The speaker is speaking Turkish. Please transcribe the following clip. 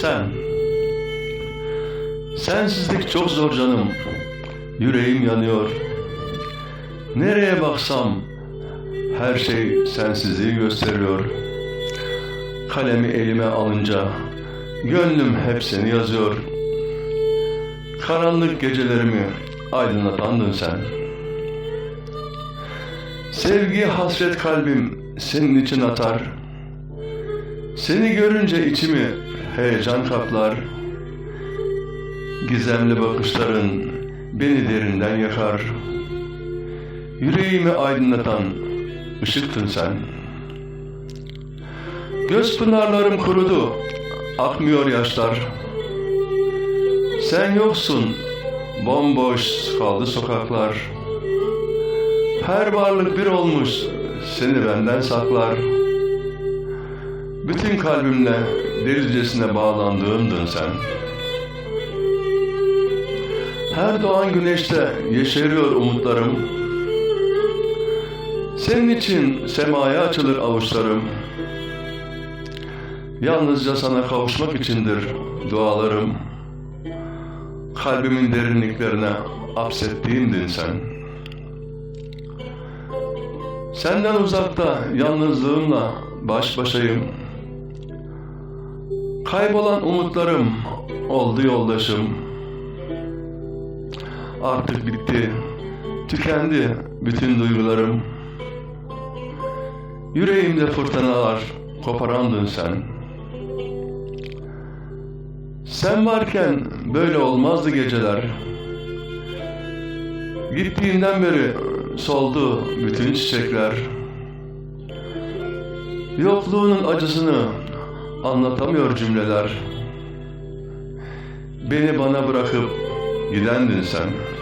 Sen. Sensizlik çok zor canım. Yüreğim yanıyor. Nereye baksam her şey sensizliği gösteriyor. Kalemi elime alınca gönlüm hep seni yazıyor. Karanlık gecelerimi aydınlatandın sen. Sevgi hasret kalbim senin için atar. Seni görünce içimi heyecan kaplar. Gizemli bakışların beni derinden yakar. Yüreğimi aydınlatan ışıktın sen. Göz pınarlarım kurudu, akmıyor yaşlar. Sen yoksun, bomboş kaldı sokaklar. Her varlık bir olmuş, seni benden saklar. Bütün kalbimle delicesine bağlandığımdın sen. Her doğan güneşte yeşeriyor umutlarım. Senin için semaya açılır avuçlarım. Yalnızca sana kavuşmak içindir dualarım. Kalbimin derinliklerine hapsettiğimdin sen. Senden uzakta yalnızlığımla baş başayım. Kaybolan umutlarım oldu yoldaşım. Artık bitti, tükendi bütün duygularım. Yüreğimde fırtınalar koparandın sen. Sen varken böyle olmazdı geceler. Gittiğinden beri soldu bütün çiçekler. Yokluğunun acısını anlatamıyor cümleler. Beni bana bırakıp gidendin sen.